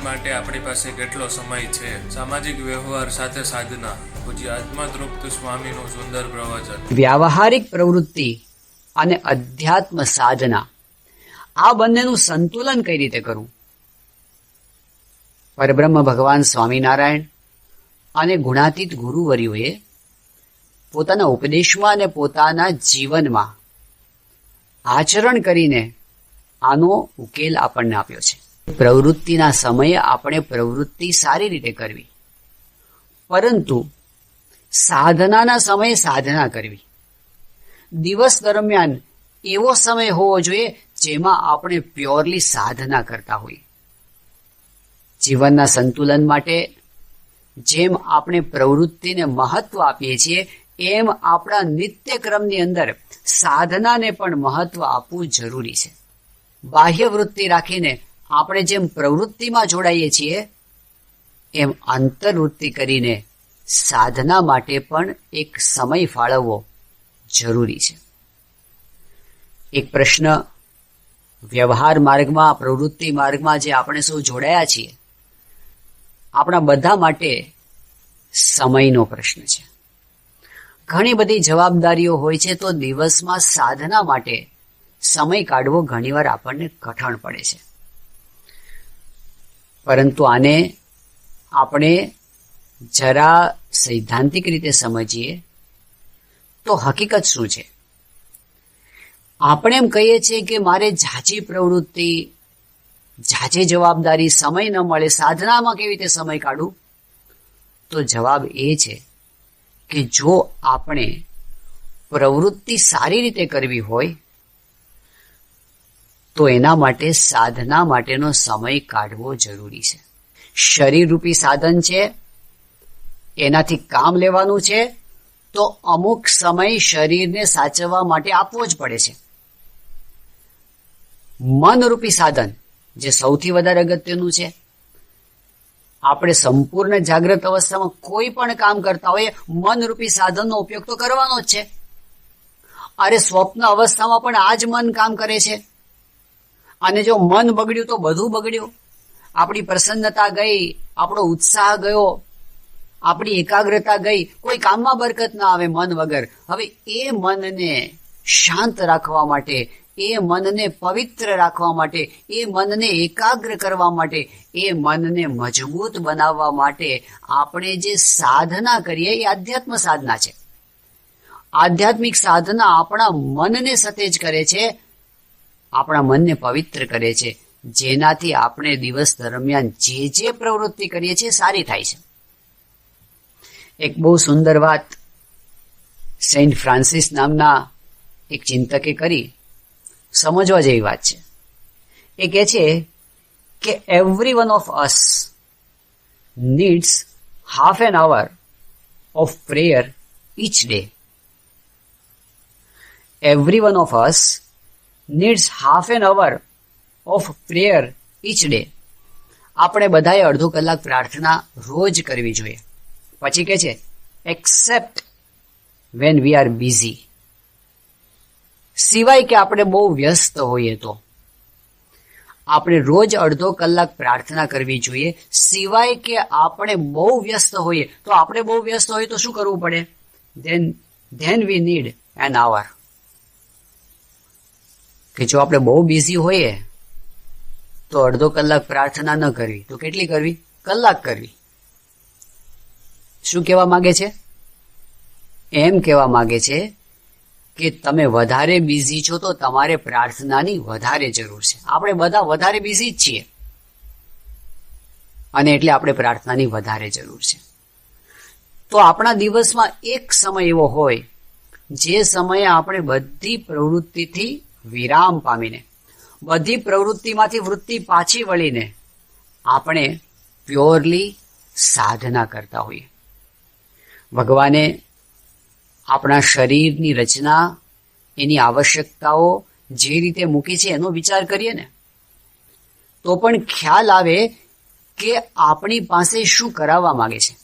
ભગવાન માટે આપણી પાસે કેટલો સમય છે? સામાજિક વ્યવહાર સાથે સાધના વ્યાવહારિક પ્રવૃત્તિ અને અધ્યાત્મ સાધના. આ બંનેનું સંતુલન કઈ રીતે કરવું? પરબ્રહ્મ ભગવાન સ્વામિનારાયણ અને ગુણાતીત ગુરુવર્યોએ પોતાના ઉપદેશમાં અને પોતાના જીવનમાં આચરણ કરીને આનો ઉકેલ આપણને આપ્યો છે. પ્રવૃત્તિના સમયે આપણે પ્રવૃત્તિ સારી રીતે કરવી. પરંતુ સાધનાના સમયે સાધના કરવી. દિવસ દરમિયાન એવો સમય હોવો જોઈએ જેમાં આપણે પ્યોરલી સાધના કરતા હોઈએ. જીવનના સંતુલન માટે જેમ આપણે પ્રવૃત્તિને મહત્વ આપીએ છીએ, એમ આપણા નિત્યક્રમની અંદર સાધનાને પણ મહત્વ આપવું જરૂરી છે. બાહ્ય વૃત્તિ રાખીને આપણે જેમ પ્રવૃત્તિમાં જોડાઈએ છીએ, એમ અંતર્વૃત્તિ કરીને સાધના માટે પણ એક સમય ફાળવવો જરૂરી છે. એક પ્રશ્ન વ્યવહાર માર્ગમાં, પ્રવૃત્તિ માર્ગમાં જે આપણે સૌ જોડાયા છીએ, આપણા બધા માટે સમયનો પ્રશ્ન છે. ઘણી બધી જવાબદારીઓ હોય છે તો દિવસમાં સાધના માટે સમય કાઢવો ઘણીવાર આપણને કઠણ પડે છે. પરંતુ આને આપણે જરા સૈદ્ધાંતિક રીતે સમજીએ તો હકીકત શું છે? આપણે એમ કહીએ છીએ કે મારે ઝાઝી પ્રવૃત્તિ ઝાઝી જવાબદારી સમય ન મળે, સાધનામાં કેવી રીતે સમય કાઢું? તો જવાબ એ છે કે જો આપણે પ્રવૃત્તિ સારી રીતે કરવી હોય તો એના માટે સાધના માટેનો સમય કાઢવો જરૂરી છે. શરીરરૂપી સાધન છે, એનાથી કામ લેવાનું છે, તો અમુક સમય શરીરને સાચવવા માટે આપવો જ પડે છે. મનરૂપી સાધન, જે સૌથી વધારે અગત્યનું છે. આપણે સંપૂર્ણ જાગ્રત અવસ્થામાં કોઈ પણ કામ કરતા હોઈએ, મનરૂપી સાધનનો ઉપયોગ તો કરવાનો જ છે. અરે સ્વપ્ન અવસ્થામાં પણ આ જ મન કામ કરે છે. અને જો મન બગડ્યું તો બધું બગડ્યું. આપણી પ્રસન્નતા ગઈ, આપણો ઉત્સાહ ગયો, આપણી એકાગ્રતા ગઈ. કોઈ કામમાં બરકત ના આવે મન વગર. હવે એ મનને શાંત રાખવા માટે, એ મનને પવિત્ર રાખવા માટે, એ મનને એકાગ્ર કરવા માટે, એ મનને મજબૂત બનાવવા માટે આપણે જે સાધના કરીએ, એ આધ્યાત્મ સાધના છે. આધ્યાત્મિક સાધના આપણા મનને સતેજ કરે છે આપણા મનને પવિત્ર કરે છે. જેનાથી આપણે દિવસ દરમિયાન જે જે પ્રવૃત્તિ કરીએ છીએ સારી થાય છે. એક બહુ સુંદર વાત સેન્ટ ફ્રાન્સિસ નામના એક ચિંતકે કરી. સમજવા જેવી વાત છે. એ કહે છે કે every one of us needs half an hour of prayer each day every one of us needs half an hour of prayer each day આપણે બધાએ અડધો કલાક પ્રાર્થના રોજ કરવી જોઈએ. પછી કે છે except when we are busy સિવાય કે આપણે બહુ વ્યસ્ત હોઈએ તો. આપણે રોજ અડધો કલાક પ્રાર્થના કરવી જોઈએ. સિવાય કે આપણે બહુ વ્યસ્ત હોઈએ, તો આપણે બહુ વ્યસ્ત હોઈએ તો શું કરવું પડે? Then then we need an hour કે જો આપણે બહુ બિઝી હોઈએ, તો અડધો કલાક પ્રાર્થના ન કરવી. તો કેટલી કરવી? કલાક કરવી. શું કહેવા માંગે છે? એમ કહેવા માંગે છે કે તમે વધારે બિઝી છો તો તમારે પ્રાર્થનાની વધારે જરૂર છે. આપણે બધા વધારે બિઝી જ છીએ. અને એટલે આપણે પ્રાર્થનાની વધારે જરૂર છે. તો આપણા દિવસમાં એક સમય એવો હોય, જે સમયે આપણે બધી પ્રવૃત્તિથી વિરામ પામીને, બધી પ્રવૃત્તિમાંથી વૃત્તિ પાછી વળીને આપણે પ્યોરલી સાધના કરતા હોઈએ. ભગવાને આપણા શરીરની રચના, એની આવશ્યકતાઓ જે રીતે મૂકી છે એનો વિચાર કરીએ ને, તો પણ ખ્યાલ આવે કે આપણી પાસે શું કરાવવા માંગે છે.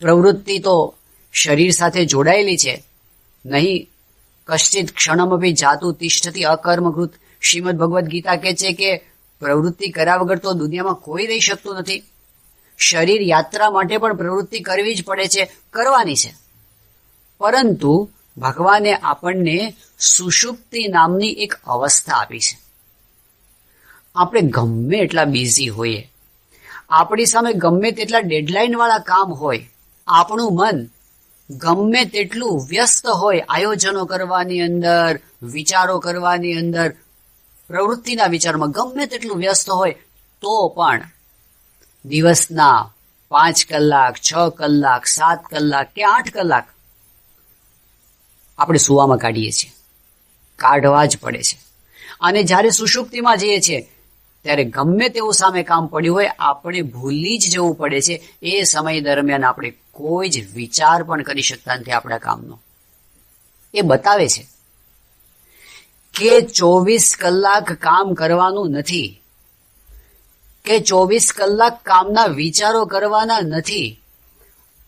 પ્રવૃત્તિ તો શરીર સાથે જોડાયેલી છે, નહીં કશ્ચિત ક્ષણમપી જાતુ તિષ્ઠતી અકર્મકૃત શ્રીમદ ભગવદ્ ગીતા કહે છે કે પ્રવૃત્તિ કર્યા વગર તો દુનિયામાં કોઈ રહી શકતું નથી. શરીર યાત્રા માટે પણ પ્રવૃત્તિ કરવી જ પડે છે, કરવાની છે. પરંતુ ભગવાને આપણને સુષુપ્તિ નામની એક અવસ્થા આપી છે. આપણે ગમે એટલા બિઝી હોઈએ, આપણી સામે ગમે તેટલા ડેડલાઇન વાળા કામ હોય, આપણું મન ગમે તેટલું વ્યસ્ત હોય આયોજનો કરવાની અંદર, વિચારો કરવાની અંદર, પ્રવૃત્તિના વિચારમાં ગમે તેટલું વ્યસ્ત હોય, તો પણ દિવસના પાંચ કલાક, છ કલાક, સાત કલાક કે આઠ કલાક આપણે સુવામાં કાઢીએ છીએ. કાઢવા જ પડે છે. અને જ્યારે સુષુપ્તિમાં જઈએ છીએ, ત્યારે ગમે તેવું સામે કામ પડ્યું હોય, આપણે ભૂલી જ જવું પડે છે. એ સમય દરમિયાન આપણે કોઈ જ વિચાર પણ કરી શકતા નથી આપણા કામનો. એ બતાવે છે કે ચોવીસ કલાક કામ કરવાનું નથી, કે ચોવીસ કલાક કામના વિચારો કરવાના નથી.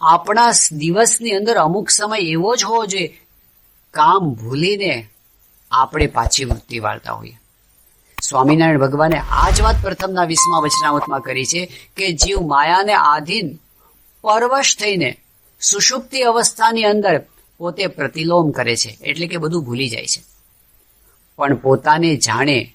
આપણા દિવસની અંદર અમુક સમય એવો જ હોવો જોઈએ, કામ ભૂલીને આપણે પાછી વૃત્તિ વાળતા હોઈએ. સ્વામિનારાયણ ભગવાને આ જ વાત પ્રથમના વીસમા વચનામતમાં કરી છે કે જીવ માયાને આધીન પરવશ થઈને સુષુપ્તિ અવસ્થાની અંદર પોતે પ્રતિલોમ કરે છે. એટલે કે બધું ભૂલી જાય છે. પણ પોતાને જાણે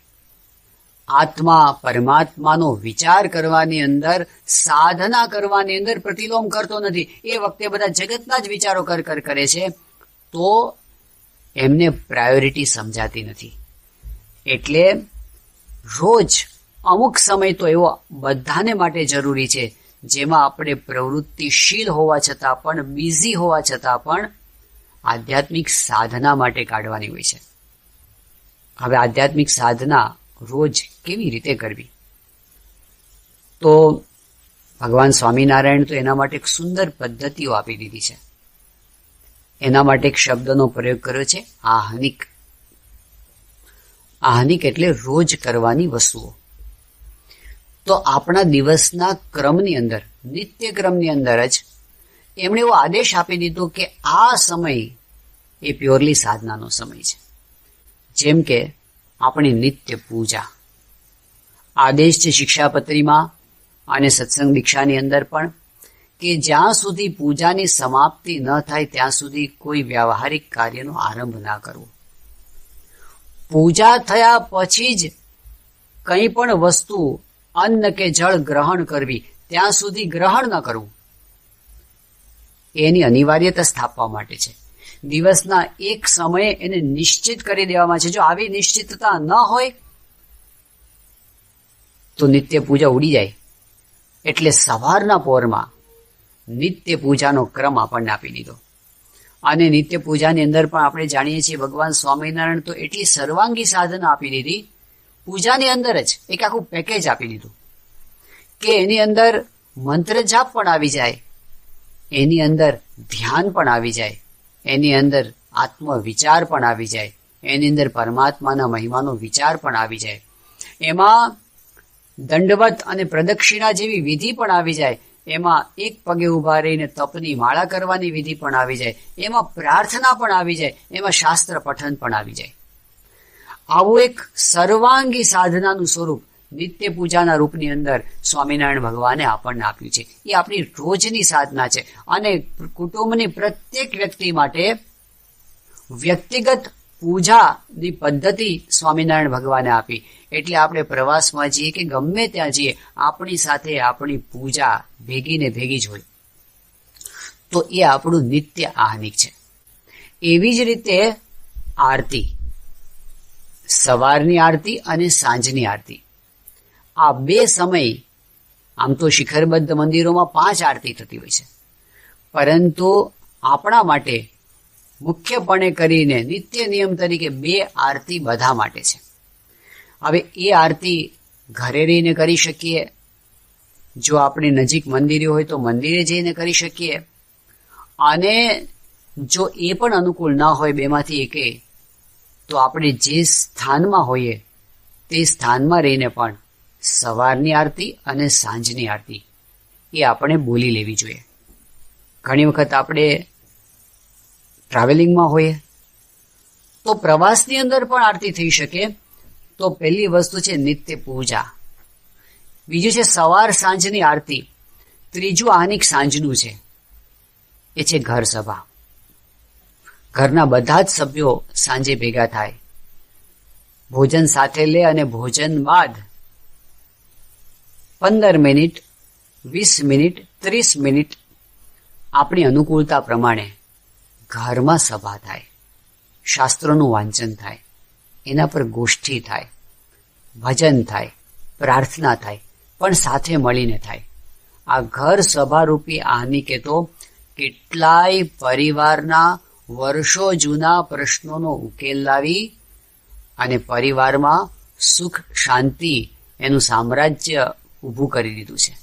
આત્મા પરમાત્માનો વિચાર કરવાની અંદર, સાધના કરવાની અંદર પ્રતિલોમ કરતો નથી. એ વખતે બધા જગતના જ વિચારો કર કર કરે છે. તો એમને પ્રાયોરિટી સમજાતી નથી. એટલે રોજ અમુક સમય તો એવો બધાને માટે જરૂરી છે જેમાં આપણે પ્રવૃત્તિશીલ હોવા છતાં પણ બિઝી હોવા છતાં પણ આધ્યાત્મિક સાધના માટે કાઢવાની હોય છે. હવે આધ્યાત્મિક સાધના રોજ કેવી રીતે કરવી? તો ભગવાન સ્વામિનારાયણ તો એના માટે એક સુંદર પદ્ધતિઓ આપી દીધી છે. એના માટે એક શબ્દનો પ્રયોગ કર્યો છે, આહનિક. આહનિક એટલે રોજ કરવાની વસ્તુઓ. તો આપણા દિવસના ક્રમની અંદર, નિત્ય ક્રમની અંદર જ, એમણે એવો આદેશ આપી દીધો કે આ સમય એ પ્યોરલી સાધનાનો સમય છે. જેમ કે આપણી નિત્ય પૂજા. આદેશ છે શિક્ષાપત્રીમાં અને સત્સંગ દીક્ષાની અંદર પણ કે જ્યાં સુધી પૂજાની સમાપ્તિ ન થાય ત્યાં સુધી કોઈ વ્યવહારિક કાર્યનો આરંભ ના કરવો. પૂજા થયા પછી જ કંઈ પણ વસ્તુ અન્ન કે જળ ગ્રહણ કરવી, ત્યાં સુધી ગ્રહણ ન કરવું. એની અનિવાર્યતા સ્થાપવા માટે છે. દિવસના એક સમયે એને નિશ્ચિત કરી દેવામાં છે. જો આવી નિશ્ચિતતા ન હોય, તો નિત્ય પૂજા ઉડી જાય. એટલે સવારના પોરમાં નિત્ય પૂજાનો ક્રમ આપણને આપી દીધો. અને નિત્ય પૂજાની અંદર પણ આપણે જાણીએ છીએ, ભગવાન સ્વામિનારાયણ તો એટલી સર્વાંગી સાધના આપી દીધી પૂજાની અંદર જ એક આખું પેકેજ આપી દીધું કે એની અંદર મંત્ર જાપ પણ આવી જાય, એની અંદર ધ્યાન પણ આવી જાય, એની અંદર આત્મવિચાર પણ આવી જાય, એની અંદર પરમાત્માના મહિમાનો વિચાર પણ આવી જાય. એમાં દંડવત અને પ્રદક્ષિણા જેવી વિધિ પણ આવી જાય, એમાં એક પગે ઊભા રહીને તપની માળા કરવાની વિધિ પણ આવી જાય, એમાં પ્રાર્થના પણ આવી જાય, એમાં શાસ્ત્ર પઠન પણ આવી જાય. આવું એક સર્વાંગી સાધનાનું સ્વરૂપ નિત્ય પૂજાના રૂપની અંદર સ્વામિનારાયણ ભગવાને આપણને આપ્યું છે. એ આપણી રોજની સાધના છે અને કુટુંબની પ્રત્યેક વ્યક્તિ માટે વ્યક્તિગત પૂજાની પદ્ધતિ સ્વામિનારાયણ ભગવાને આપી. એટલે આપણે પ્રવાસમાં જઈએ કે ગમે ત્યાં જઈએ, આપણી સાથે આપણી પૂજા ભેગી ને ભેગી જ હોય. તો એ આપણું નિત્ય આહનિક છે. એવી જ રીતે આરતી. સવારની આરતી અને સાંજની આરતી. આ બે સમય આમ તો શિખરબદ્ધ મંદિરોમાં પાંચ આરતી થતી હોય છે. પરંતુ આપણા માટે મુખ્યપણે કરીને નિત્ય નિયમ તરીકે બે આરતી બધા માટે છે. હવે એ આરતી ઘરે રહીને કરી શકીએ. જો આપણે નજીક મંદિરે હોય તો મંદિરે જઈને કરી શકીએ. અને જો એ પણ અનુકૂળ ના હોય, બેમાંથી એકે તો આપણે જે સ્થાનમાં હોઈએ, તે સ્થાનમાં રહીને પણ સવારની આરતી અને સાંજની આરતી એ આપણે બોલી લેવી જોઈએ. ઘણી વખત આપણે ટ્રાવેલિંગમાં હોઈએ, તો પ્રવાસની અંદર પણ આરતી થઈ શકે. તો પહેલી વસ્તુ છે નિત્ય પૂજા. બીજું છે સવાર સાંજની આરતી. ત્રીજું આનિક સાંજનું છે. એ છે ઘર સભા. ઘરના બધા જ સભ્યો સાંજે ભેગા થાય. ભોજન સાથે લે અને ભોજન બાદ પંદર મિનિટ, વીસ મિનિટ, ત્રીસ મિનિટ આપણી અનુકૂળતા પ્રમાણે ઘરમાં સભા થાય. શાસ્ત્રોનું વાંચન થાય. એના પર ગોષ્ઠી થાય. ભજન થાય. પ્રાર્થના થાય. પણ સાથે મળીને થાય. આ ઘર સભારૂપી આનિકે તો કેટલાય પરિવારના વર્ષો જૂના પ્રશ્નોનો ઉકેલ લાવી અને પરિવારમાં સુખ, શાંતિ એનું સામ્રાજ્ય ઊભું કરી દીધું છે.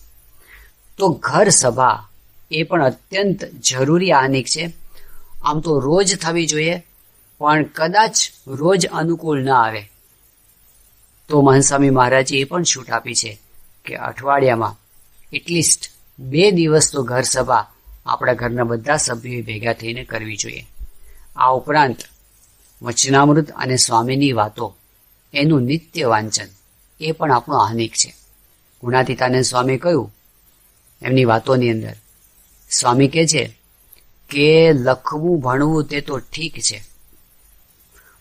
તો ઘર સભા એ પણ અત્યંત જરૂરી આનિક છે. આમ તો રોજ થવી જોઈએ, પણ કદાચ રોજ અનુકૂળ ન આવે. તો મહંસ્વામી મહારાજે એ પણ છૂટ આપી છે કે અઠવાડિયામાં એટલીસ્ટ બે દિવસ તો ઘર સભા આપણા ઘરના બધા સભ્યોએ ભેગા થઈને કરવી જોઈએ. આ ઉપરાંત વચનામૃત અને સ્વામીની વાતો, એનું નિત્ય વાંચન, એ પણ આપણો હાનિક છે. ગુણાતીતાનંદ સ્વામી કહ્યું, એમની વાતોની અંદર, સ્વામી કહે છે કે લખવું, ભણવું તે તો ઠીક છે.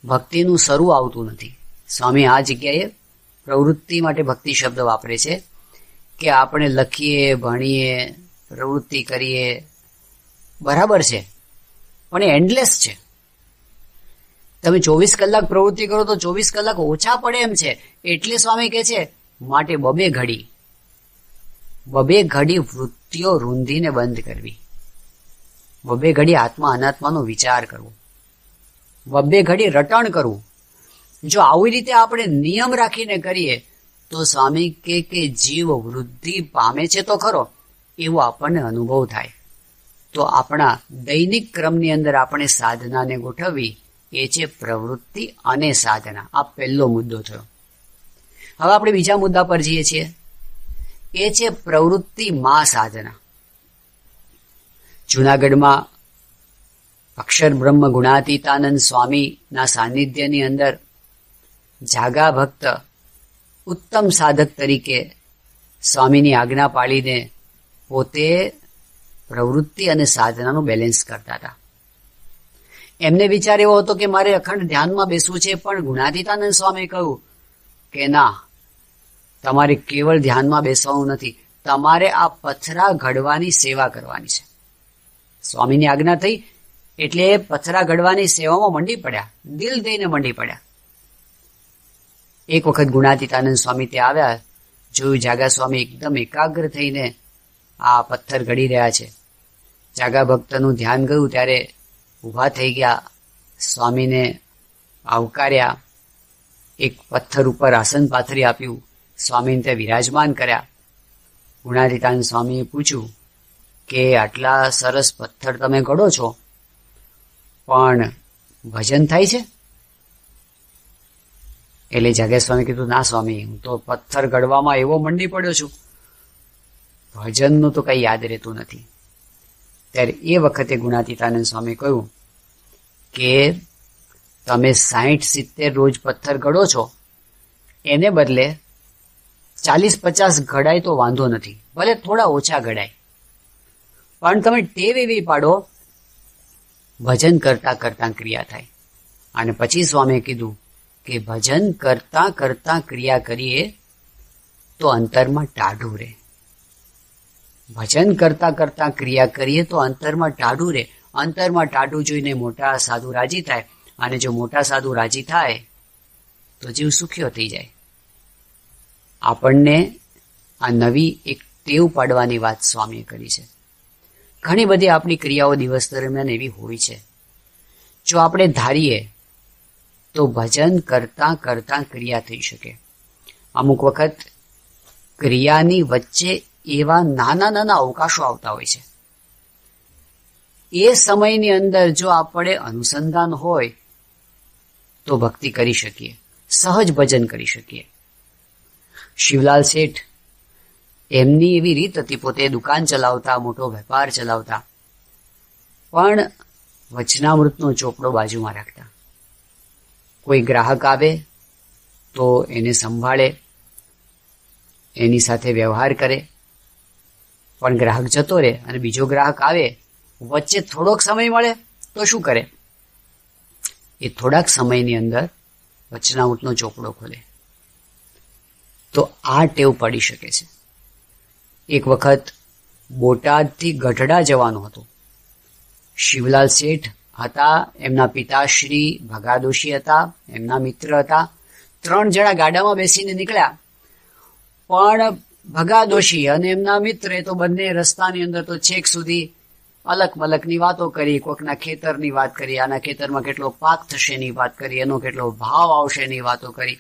ભક્તિનું શરૂ આવતું નથી. સ્વામી આ જગ્યાએ પ્રવૃત્તિ માટે ભક્તિ શબ્દ વાપરે છે કે આપણે લખીએ, ભણીએ, પ્રવૃત્તિ કરીએ, બરાબર છે. પણ એ એન્ડલેસ છે. તમે ચોવીસ કલાક પ્રવૃત્તિ કરો તો ચોવીસ કલાક ઓછા પડે એમ છે. એટલે સ્વામી કે છે, માટે બબે ઘડી. બબે ઘડી વૃત્તિઓ રૂંધીને બંધ કરવી. બબે ઘડી આત્મા અનાત્માનો વિચાર કરવો. બબે ઘડી રટણ કરવું. જો આવી રીતે આપણે નિયમ રાખીને કરીએ, તો સ્વામી કે કે જીવ વૃદ્ધિ પામે છે તો ખરો. એવો આપણને અનુભવ થાય. તો આપણા દૈનિક ક્રમની અંદર આપણે સાધનાને ગોઠવવી એ છે પ્રવૃત્તિ અને સાધના. આ પહેલો મુદ્દો થયો. હવે આપણે બીજા મુદ્દા પર જઈએ છીએ. એ છે પ્રવૃત્તિ માં સાધના. જુનાગઢમાં અક્ષર બ્રહ્મ ગુણાતીતાનંદ સ્વામીના સાનિધ્યની અંદર જાગા ભક્ત ઉત્તમ સાધક તરીકે સ્વામીની આજ્ઞા પાળીને પોતે પ્રવૃત્તિ અને સાધનાનું બેલેન્સ કરતા હતા. એમને વિચાર એવો હતો કે મારે અખંડ ધ્યાનમાં બેસવું છે, પણ ગુણાતીતાનંદ સ્વામી કહ્યું કે ના, તમારે કેવળ ધ્યાનમાં બેસવાનું નથી, તમારે આ પથરા ઘડવાની સેવા કરવાની છે. સ્વામીની આજ્ઞા થઈ, એટલે પથરા ઘડવાની સેવામાં મંડી પડ્યા, દિલ દઈને મંડી પડ્યા. એક વખત ગુણાતીતાનંદ સ્વામી ત્યાં આવ્યા, જોયું જાગા સ્વામી એકદમ એકાગ્ર થઈને આ પથ્થર ઘડી રહ્યા છે. જાગા ભક્તનું ધ્યાન ગયું ત્યારે ઊભા થઈ ગયા. સ્વામીને આવકાર્યા. એક પથ્થર ઉપર આસન પાથરી આપ્યું. સ્વામીને તે વિરાજમાન કર્યા. ગુણાધિતાન સ્વામીએ પૂછ્યું કે, આટલા સરસ પથ્થર તમે ઘડો છો? પણ ભજન થાય છે? એટલે જાગેશ સ્વામી કીધું, ના સ્વામી, હું તો પથ્થર ઘડવામાં એવો મંડી પડ્યો છું. ભજનનું તો કઈ યાદ રહેતું નથી. ત્યારે એ વખતે ગુણાતીતાનંદ સ્વામી કહ્યું કે તમે સાહીઠ સિત્તેર રોજ પથ્થર ઘડો છો, એને બદલે ચાલીસ પચાસ ઘડાય તો વાંધો નથી, ભલે થોડા ઓછા ઘડાય. પણ તમે ટેવ એવી પાડો, ભજન કરતા કરતા ક્રિયા થાય. અને પછી સ્વામીએ કીધું કે ભજન કરતા કરતા ક્રિયા કરીએ તો અંતરમાં ટાઢું રહે. ભજન કરતા કરતા ક્રિયા કરીએ તો અંતરમાં ટાઢું રહે. અંતરમાં ટાઢું જોઈને મોટા સાધુ રાજી થાય. અને જો મોટા સાધુ રાજી થાય, તો જીવ સુખ્યો થઈ જાય. આપણને આ નવી એક ટેવ પાડવાની વાત સ્વામીએ કરી છે. ઘણી બધી આપણી ક્રિયાઓ દિવસ દરમિયાન એવી હોય છે. જો આપણે ધારીએ, તો ભજન કરતા કરતા ક્રિયા થઈ શકે. અમુક વખત ક્રિયાની વચ્ચે એવા નાના નાના અવકાશો આવતા હોય છે. એ સમયની અંદર જો આપણે અનુસંધાન હોય, તો ભક્તિ કરી શકીએ, સહજ ભજન કરી શકીએ. શિવલાલ શેઠ એમની એવી રીત હતી, પોતે દુકાન ચલાવતા, મોટો વેપાર ચલાવતા, પણ વચનામૃતનો ચોપડો બાજુમાં રાખતા. કોઈ ગ્રાહક આવે, તો એને સંભાળે, એની સાથે વ્યવહાર કરે પણ ગ્રાહક જતો રહે અને બીજો ગ્રાહક આવે, વચ્ચે થોડોક સમય મળે તો શું કરે? એ થોડાક સમયની અંદર વચનાઉટનો ચોપડો ખોલે. તો આ ટેવ પડી શકે છે. એક વખત બોટાદથી ગઢડા જવાનું હતું. શિવલાલ શેઠ હતા, એમના પિતાશ્રી ભગાદોશી હતા, એમના મિત્ર હતા. ત્રણ જણા ગાડામાં બેસીને નીકળ્યા. પણ ભગાદોશી અને એમના મિત્રે તો બંને રસ્તાની અંદર તો છેક સુધી અલક મલકની વાતો કરી, કોકના ખેતરની વાત કરી, આના ખેતરમાં કેટલો પાક થશે ની વાત કરી, એનો કેટલો ભાવ આવશે ની વાતો કરી.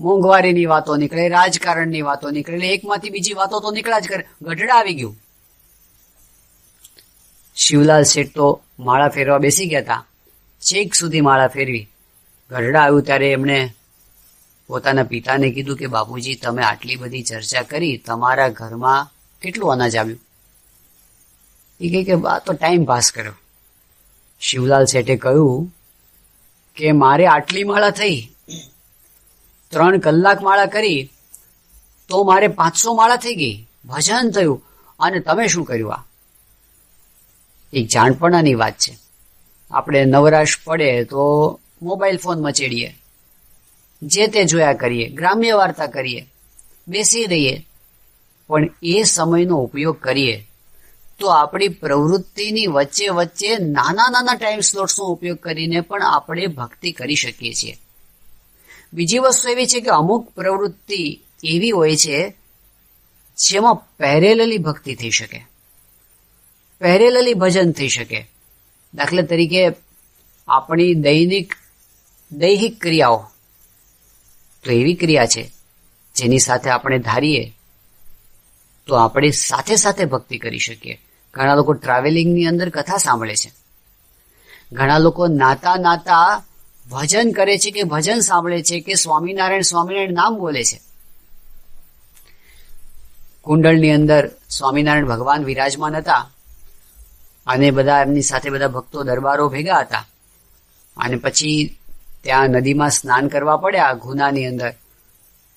મોંઘવારીની વાતો નીકળે, રાજકારણની વાતો નીકળે એકમાંથી બીજી વાતો તો નીકળ્યા જ કરે. ગઢડા આવી ગયું. શિવલાલ શેઠ તો માળા ફેરવા બેસી ગયા હતા છેક સુધી માળા ફેરવી. ગઢડા આવ્યું ત્યારે એમણે પોતાના પિતાને કીધું કે, બાપુજી, તમે આટલી બધી ચર્ચા કરી, તમારા ઘરમાં કેટલું અનાજ આવ્યું? એ કહે કે આ તો ટાઈમ પાસ કર્યો. શિવલાલ શેઠે કહ્યું કે, મારે આટલી માળા થઈ, ત્રણ કલાક માળા કરી, તો મારે પાંચસો માળા થઈ ગઈ, ભજન થયું, અને તમે શું કર્યું આ? એક જાણપણાની વાત છે. આપણે નવરાશ પડે તો મોબાઈલ ફોન મચેડીએ જે તે જોયા કરીએ, ગ્રામ્ય વાર્તા કરીએ, બેસી રહીએ, પણ એ સમયનો ઉપયોગ કરીએ, તો આપણી પ્રવૃત્તિની વચ્ચે વચ્ચે નાના નાના ટાઈમ સ્લોટ્સનો ઉપયોગ કરીને પણ આપણે ભક્તિ કરી શકીએ છીએ. બીજી વસ્તુ એવી છે કે અમુક પ્રવૃત્તિ એવી હોય છે જેમાં પેરેલલી ભક્તિ થઈ શકે પેરેલલી ભજન થઈ શકે. દાખલા તરીકે આપણી દૈનિક, દૈહિક ક્રિયાઓ તો એવી ક્રિયા છે. જેની સાથે આપણે ધારીએ, તો આપણે સાથે સાથે ભક્તિ કરી શકીએ. ઘણા લોકો ટ્રાવેલિંગની અંદર કથા સાંભળે છે. ઘણા લોકો નાતા નાતા ભજન કરે છે કે ભજન સાંભળે છે કે સ્વામિનારાયણ સ્વામિનારાયણ નામ બોલે છે. કુંડળની અંદર સ્વામિનારાયણ ભગવાન વિરાજમાન હતા અને બધા એમની સાથે બધા ભક્તો દરબારો ભેગા હતા. અને પછી ત્યાં નદીમાં સ્નાન કરવા પડ્યા ગુનાની અંદર.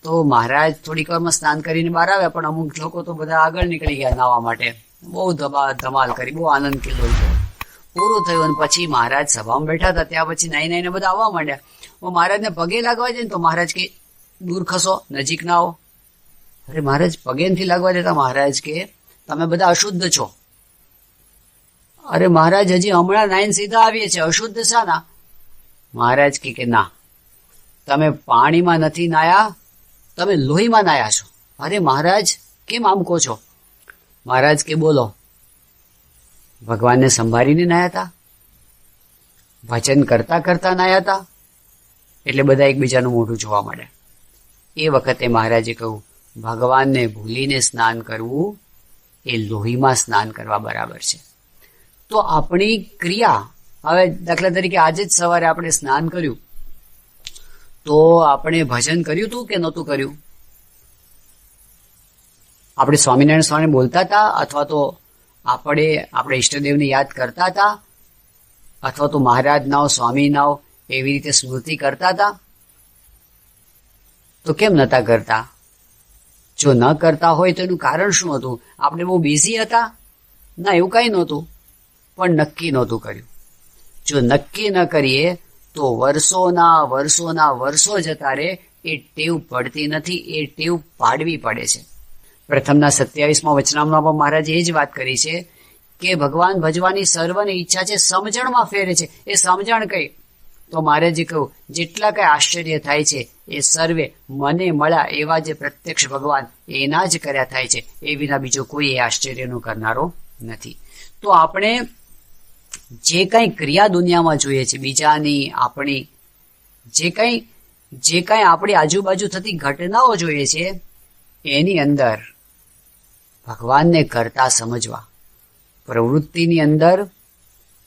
તો મહારાજ થોડીક વારમાં સ્નાન કરીને બહાર આવ્યા, પણ અમુક લોકો તો બધા આગળ નીકળી ગયા નાવા માટે. બહુ ધબા, ધમાલ કરી, બહુ આનંદ કીધો પૂરું થયું અને પછી મહારાજ સભામાં બેઠા હતા, ત્યાં પછી નાઈ નાઈને બધા આવવા માંડ્યા. મહારાજને પગે લાગવા જાય ને તો મહારાજ કે, દૂર ખસો, નજીક ના આવો. અરે મહારાજ પગે નથી લાગવા દેતા મહારાજ કે, તમે બધા અશુદ્ધ છો. અરે મહારાજ, હજી હમણાં નાઈન સીધા આવીએ છીએ. અશુદ્ધ શાના? મહારાજ કે કે, ના, તમે પાણીમાં નથી નાયા, તમે લોહીમાં નાયા છો. અરે મહારાજ, કેમ આમ કહો છો? મહારાજ કે, બોલો. ભગવાનને સંભાળીને નાયા હતા ભજન કરતા કરતા નાયા હતા એટલે બધા એકબીજાનું મોઢું જોવા મળે એ વખતે મહારાજે કહ્યું, ભગવાનને ભૂલીને સ્નાન કરવું એ લોહીમાં સ્નાન કરવા બરાબર છે. તો આપણી ક્રિયા હવે દાખલા તરીકે આજે જ સવારે આપણે સ્નાન કર્યું. તો આપણે ભજન કર્યું હતું કે નહોતું કર્યું? આપણે સ્વામિનારાયણ સ્વામી બોલતા હતા અથવા તો આપણે આપણે ઈષ્ટદેવને યાદ કરતા હતા? અથવા તો મહારાજ નાવ સ્વામી નાવ એવી રીતે સ્મૃતિ કરતા હતા? તો કેમ નતા કરતા? જો ન કરતા હોય તો એનું કારણ શું હતું? આપણે બહુ બિઝી હતા? ના, એવું કઈ નહોતું. પણ નક્કી નહોતું કર્યું. જો નક્કી ન કરીએ, તો વર્ષોના વર્ષોના વર્ષો જતા રહે એ ટેવ પડતી નથી, એ ટેવ પાડવી પડે છે. પ્રથમના સત્યાવીસમાં વચનામમાં મહારાજે એ જ વાત કરી છે કે ભગવાન ભજવાની સર્વની ઈચ્છા છે, સમજણમાં ફેરે છે. એ સમજણ કઈ? તો મહારાજે કહ્યું, જેટલા કઈ આશ્ચર્ય થાય છે, એ સર્વે મને મળ્યા એવા જે પ્રત્યક્ષ ભગવાન એના જ કર્યા થાય છે. એ વિના બીજો કોઈ એ આશ્ચર્યનું કરનારો નથી. તો આપણે જે કાંઈ ક્રિયા દુનિયામાં જોઈએ છે, બીજાની, આપણી, જે કંઈ, જે કાંઈ આપણી આજુબાજુ થતી ઘટનાઓ જોઈએ છે, એની અંદર ભગવાનને કરતા સમજવા, પ્રવૃત્તિની અંદર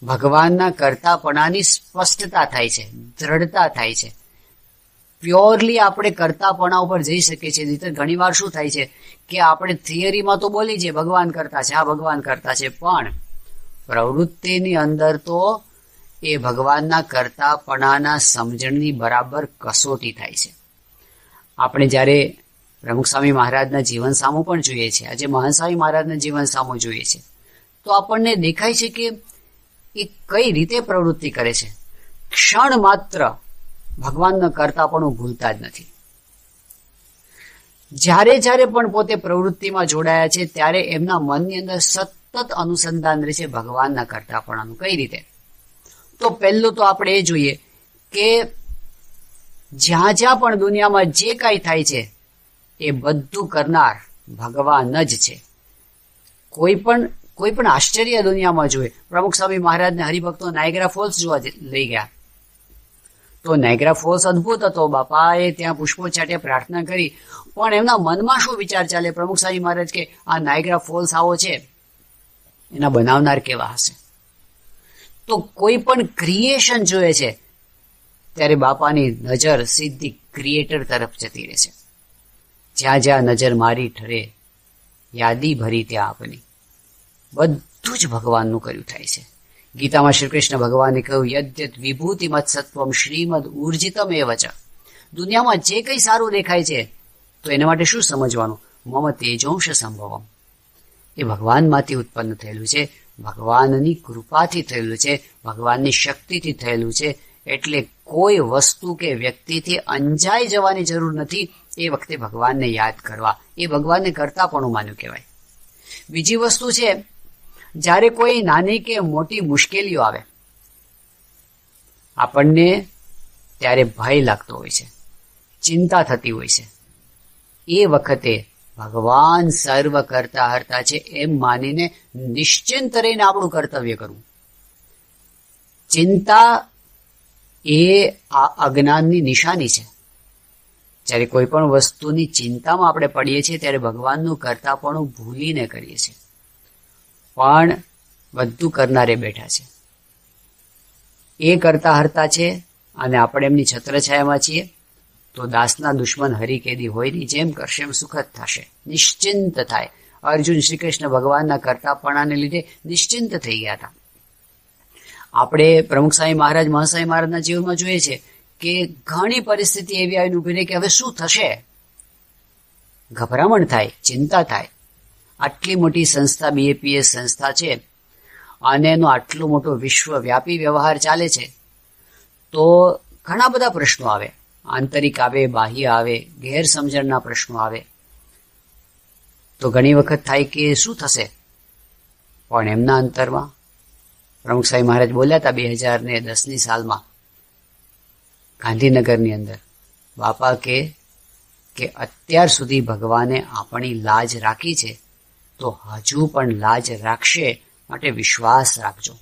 ભગવાનના કરતાપણાની સ્પષ્ટતા થાય છે, દ્રઢતા થાય છે. પ્યોરલી આપણે કરતાપણા ઉપર જઈ શકીએ છીએ, નહીતર ઘણી વાર શું થાય છે કે આપણે થિયરીમાં તો બોલી છે ભગવાન કરતા છે, આ ભગવાન કરતા છે, પણ પ્રવૃત્તિની અંદર તો એ ભગવાનના કરતાપણાના સમજણની બરાબર કસોટી થાય છે. આપણે જ્યારે પ્રમુખ સ્વામી મહારાજના જીવન સામું પણ જોઈએ છે, આજે મહાન મહારાજના જીવન સામું જોઈએ છે, તો આપણને દેખાય છે કે એ કઈ રીતે પ્રવૃત્તિ કરે છે. ક્ષણ માત્ર ભગવાનના કરતા પણ ભૂલતા જ નથી. જ્યારે જ્યારે પણ પોતે પ્રવૃત્તિમાં જોડાયા છે, ત્યારે એમના મનની અંદર સતત અનુસંધાન રહે છે ભગવાનના કરતાપણાનું કઈ રીતે? તો પહેલું તો આપણે એ જોઈએ કે જ્યાં જ્યાં પણ દુનિયામાં જે કાંઈ થાય છે, એ બધું કરનાર ભગવાન જ છે. કોઈ પણ કોઈ પણ આશ્ચર્ય દુનિયામાં જોઈએ પ્રમુખ સ્વામી મહારાજને હરિભક્તો નાયગ્રા ફોલ્સ જોવા લઈ ગયા. તો નાયગ્રા ફોલ્સ અદ્ભુત હતો. બાપાએ ત્યાં પુષ્પો છાટે પ્રાર્થના કરી. પણ એમના મનમાં શું વિચાર ચાલે? પ્રમુખ સ્વામી મહારાજ કે આ નાયગ્રા ફોલ્સ આવો છે. એના બનાવનાર કેવા હશે? તો કોઈ પણ ક્રિએશન જોયે છે, ત્યારે બાપાની નજર સીધી ક્રિએટર તરફ જતી રહે જ્યાં જ્યાં નજર મારી ઠરે, યાદી ભરી ત્યાં આપની. બધું જ ભગવાનનું કર્યું થાય છે. ગીતામાં શ્રી કૃષ્ણ ભગવાને કહ્યું યદ્યત વિભૂતિ મત સત્વમ શ્રીમદ ઉર્જિતમ એ વચ દુનિયામાં જે કંઈ સારું દેખાય છે, તો એના માટે શું સમજવાનું? મમ તેજોંશ સંભવમ. એ ભગવાનમાંથી ઉત્પન્ન થયેલું છે. ભગવાનની કૃપાથી થયેલું છે. ભગવાનની શક્તિથી થયેલું છે. એટલે કોઈ વસ્તુ કે વ્યક્તિથી અંજાઈ જવાની જરૂર નથી. એ વખતે ભગવાનને યાદ કરવા. એ ભગવાનને કરતા પણ માન્યું કહેવાય. બીજી વસ્તુ છે, જ્યારે કોઈ નાની કે મોટી મુશ્કેલીઓ આવે, આપણને ત્યારે ભય લાગતો હોય છે. ચિંતા થતી હોય છે. એ વખતે ભગવાન સર્વ કરતા હરતા છે એમ માનીને નિશ્ચિંત રહીને આપણું કર્તવ્ય કરવું. ચિંતા એ આ અજ્ઞાનની નિશાની છે. જ્યારે કોઈ પણ વસ્તુની ચિંતામાં આપણે પડીએ છીએ ત્યારે ભગવાનનું કરતાપણું ભૂલીને કરીએ છીએ. પણ બધું કરનારે બેઠા છે. એ કરતા હરતા છે અને આપણે એમની છત્રછાયામાં છીએ તો દાસના દુશ્મન હરિકેદી હોયની જેમ કરશે એમ સુખદ થશે. નિશ્ચિંત થાય. અર્જુન શ્રી કૃષ્ણ ભગવાનના કરતાપણાને લીધે નિશ્ચિંત થઈ ગયા હતા. આપણે પ્રમુખ સ્વામી મહારાજ, મહાસ્વામી મહારાજના જીવનમાં જોઈએ છે કે ઘણી પરિસ્થિતિ એવી આવીને ઊભી રહી કે હવે શું થશે? ગભરામણ થાય, ચિંતા થાય. આટલી મોટી સંસ્થા બીએપીએસ સંસ્થા છે અને એનો આટલો મોટો વિશ્વવ્યાપી વ્યવહાર ચાલે છે, તો ઘણા બધા પ્રશ્નો આવે. આંતરિક આવે, બાહ્ય આવે, ગેરસમજણના પ્રશ્નો આવે. તો ઘણી વખત થાય કે શું થશે? પણ એમના અંતરમાં પ્રમુખ સાહેબ મહારાજ બોલ્યા હતા બે હજાર ને દસની સાલમાં, ગાંધીનગરની અંદર, બાપા કે કે અત્યાર સુધી ભગવાને આપણી લાજ રાખી છે, તો હજુ પણ લાજ રાખશે માટે વિશ્વાસ રાખજો.